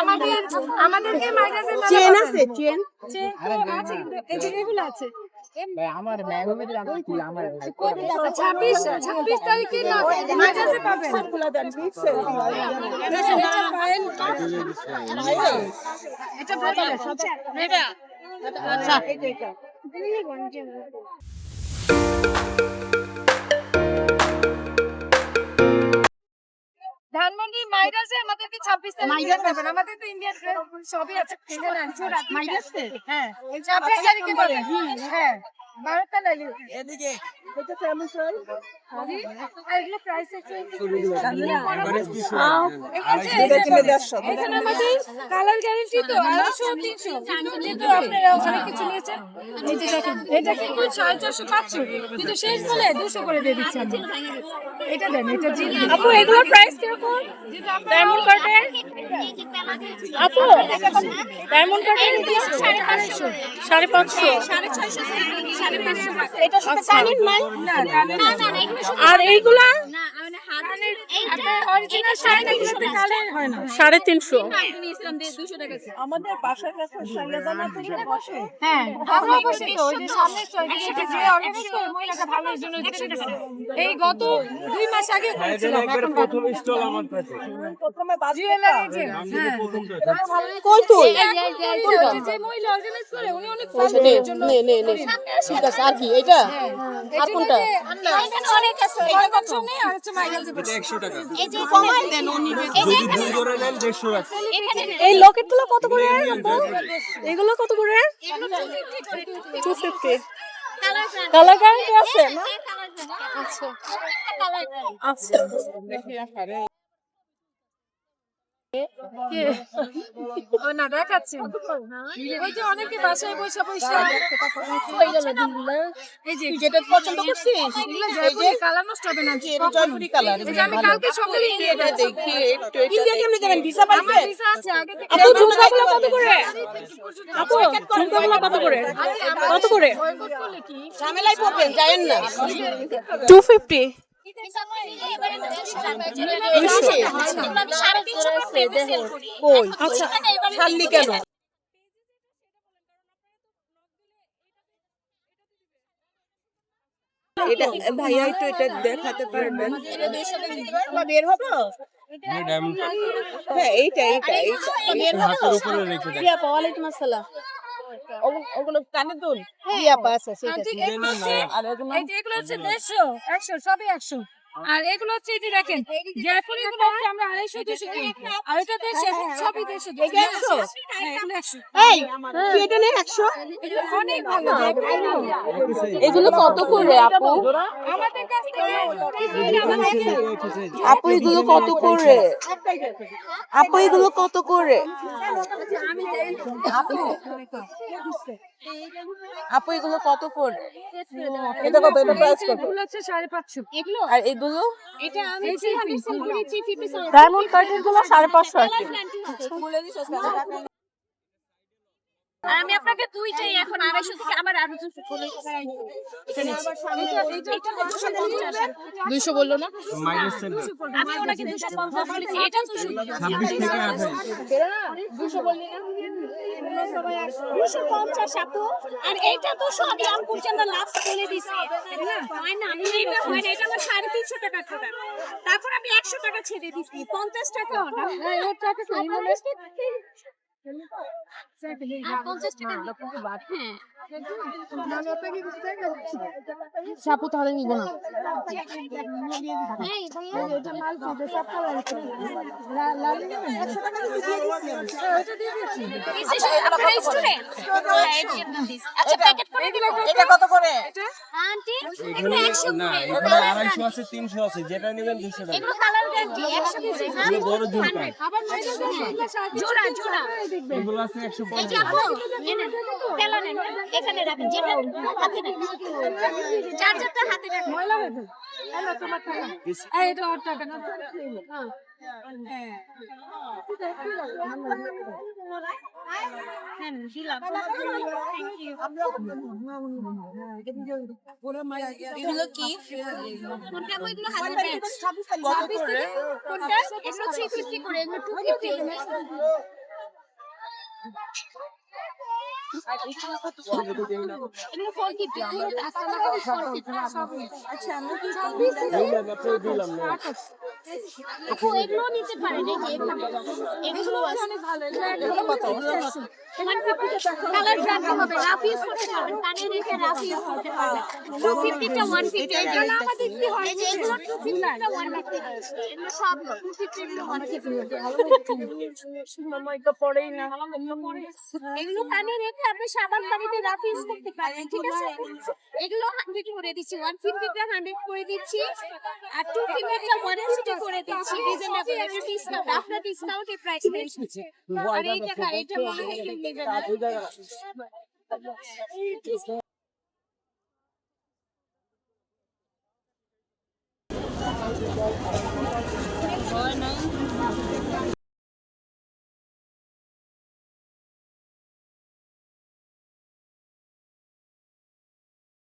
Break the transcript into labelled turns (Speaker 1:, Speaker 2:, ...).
Speaker 1: আমাদের আমাদেরকে মাইনাসে
Speaker 2: চেন আছে চেন
Speaker 1: চেন তো আছে কিন্তু এই আছে আচ্ছা মাইরাসে আমাদেরকে ছাব্বিশ তারিখে পাবেন আমাদের তো ইন্ডিয়ান সবই আছে। মাইরাসে হ্যাঁ। ছাব্বিশ তারিখে বলে। হ্যাঁ। 12 তারিখে
Speaker 3: এদিকে।
Speaker 1: এটা এগুলো প্রাইস আছে এখানে আমাদের কালার গ্যারান্টি তো আড়াইশো তিনশো। কিন্তু আপনারা অনেক কিছু নিয়েছেন এই যে দেখেন এটা কিন্তু সাড়ে চারশো পাঁচশো। কিন্তু শেষ বলে দুশো করে দিয়ে দিচ্ছি এটা দেন এটা জি আপু এগুলোর প্রাইস কীরকম? ডায়মন্ড কার্ডের আপু ডায়মন্ড কার্ডের সাড়ে পাঁচশো। সাড়ে পাঁচশো। সাড়ে ছয়শো সাড়ে এটা আর এইগুলা? সাড়ে তিনশো কালার হয় না।
Speaker 2: সাড়ে তিনশো।
Speaker 1: আমাদের বাসার কাছে সৈন্যদানা থেকে বসে। হ্যাঁ আমরা বসে তো ওই যে সামনে সৈন্যদানা যে অর্গানাইজ করে মহিলাটা ভালোর জন্য এই গত দুই মাস আগে করেছিলাম। এখন
Speaker 4: প্রথম স্টল আমার কাছে।
Speaker 1: জুয়েলারি যে হ্যাঁ।
Speaker 2: কই তুই
Speaker 1: যে- যে মহিলা অর্গানাইজ করে উনি অনেক ফ্যামিলির জন্য
Speaker 2: নে নে নে। ঠিক আছে আর কি? এটা
Speaker 1: আর
Speaker 2: কোনটা?
Speaker 1: অনেক আছে। কনভেনশন নেই আর হচ্ছে মাইনাসে
Speaker 4: এটা একশো টাকা।
Speaker 2: কমাই। দেন উনি
Speaker 4: যদি দুই করে নেন দেড়শো টাকা।
Speaker 2: এই লকেটগুলো কত করে? আপু এগুলো কত করে? টু ফিফটি কালার গ্যারান্টি আছে না? আচ্ছা। আচ্ছা।
Speaker 1: না দেখাচ্ছি ওই যে অনেকে বাসায় বসে বসে এই যে
Speaker 2: যেটা পছন্দ করছিস
Speaker 1: জয়পুরি কালার নষ্ট হবে না
Speaker 2: জয়পুরি কালার
Speaker 1: আমি কালকে সকালে ইন্ডিয়া।
Speaker 2: দেখি একটু ইন্ডিয়া কেমনে যাবেন ভিসা পাইছে
Speaker 1: ভিসা আছে আগে থেকে
Speaker 2: আপু ঝুমকাগুলো কত করে আপু ঝুমকাগুলো কত করে কত করে
Speaker 1: বয়কট করলে কি
Speaker 2: ঝামেলায় পড়বেন যায়েন না কই? আচ্ছা ছাড়লি কেন? এটা ভাইয়া একটু এটা দেখাতে পারবেন। বের হব? হ্যাঁ এইটা এইটা এইটা।
Speaker 4: হাতের উপরে রেখে দেন।
Speaker 2: রিয়া পা ওয়ালাইকুম আসসালাম। ওগুলো- ওগুলো কানে দুল রিয়া পা আছে সেটা
Speaker 1: আর ঠিক।
Speaker 4: না,
Speaker 1: এগুলো
Speaker 4: না,
Speaker 1: হচ্ছে
Speaker 2: আর এগুলো
Speaker 1: এই যে এগুলো হচ্ছে দেড়শো একশো সবই একশো। আর এগুলো হচ্ছে এই যে দেখেন জয়পুরি গুলো হচ্ছে আমরা আড়াইশো দুশো কিনি আর এটা দেড়শো সবই
Speaker 2: এটা একশো?
Speaker 1: হ্যাঁ, একশো
Speaker 2: এই এটা নে 100
Speaker 1: এগুলো অনেক ভালো ভালো।
Speaker 2: এগুলো কত করে আপু
Speaker 1: আমাদের কাছ থেকে
Speaker 2: আপু এগুলো কত করে আপু এগুলো কত করে আপু আপু এগুলো কত করে এটা কত? এটা প্রাইস কত?
Speaker 1: এগুলো হচ্ছে সাড়ে পাঁচশো। এগুলো?
Speaker 2: আর এগুলো?
Speaker 1: এটা আমি যেভাবে সেল করেছি।
Speaker 2: ডায়মন্ড কার্ডেরগুলো সাড়ে পাঁচশো আর কি।
Speaker 5: আর আমি আপনাকে দুইটাই এখন আড়াইশো থেকে আমার আরও দুশো করে
Speaker 2: দুইশো বলল না?
Speaker 5: আমি ওনাকে দুশো পঞ্চাশ বলেছি এটা দুশো দুশো পঞ্চাশ আর এইটা দুশো আমি আমপুর জন্য লাস্ট বলে দিছি। হয় না এইটা হয় না এটা আমার সাড়ে তিনশো টাকা তারপর আমি একশো টাকা ছেড়ে দিছি পঞ্চাশ টাকা। না আর পঞ্চাশ টাকা হ্যাঁ
Speaker 2: সাপু তাহলে নিব না।
Speaker 5: হ্যাঁ আচ্ছা
Speaker 4: আড়াইশো আছে তিনশো আছে যেটা নেবেন দুশো টাকা।
Speaker 5: হ্যাঁ
Speaker 4: এগুলো বড় ঝুমকা
Speaker 5: জোড়া জোড়া।
Speaker 4: এগুলো আছে একশো পঞ্চাশ।
Speaker 5: এখানে রাখেন যেটা হাতে রাখেন চার্জারটা হাতে রাখেন
Speaker 1: ময়লা হয়ে গেল। এলো তোমার টাকা। এই, এটা ওর টাকা না।
Speaker 5: হ্যাঁ কোনটা
Speaker 2: আচ্ছা আমি কি
Speaker 4: এই দিলাম না।
Speaker 5: এগুলো নিতে পারেন এই যে এগুলো। এগুলো
Speaker 2: অনেক ভালো
Speaker 5: কালার রাখতে হবে রাফ ইউজ করতে পারবেন। কানে রেখে রাফ ইউজ করতে পারবেন। টু ফিফটিটা ওয়ান ফিফটি এগুলো আমাদের কি হয়? যে এগুলো টু ফিফটিটা ওয়ান ফিফটি এগুলো সব টু ফিফটি ওয়ান ফিফটি
Speaker 2: মামাইকা না।
Speaker 5: এগুলো কানে রেখে আপনি সাবান পানিতে রাফ ইউজ করতে পারেন ঠিক আছে? এগুলো হান্ড্রেড করে দিচ্ছি? ওয়ান ফিফটিটা হান্ড্রেড করে দিচ্ছি। আর টু ফিফটিটা ওয়ান ফিফটি করে দিচ্ছি রিজনেবল একটা ডিসকাউন্ট আপনার ডিসকাউন্টে প্রাইস দিচ্ছি আর এই টাকা এটা মনে হয় কেউ নেবে না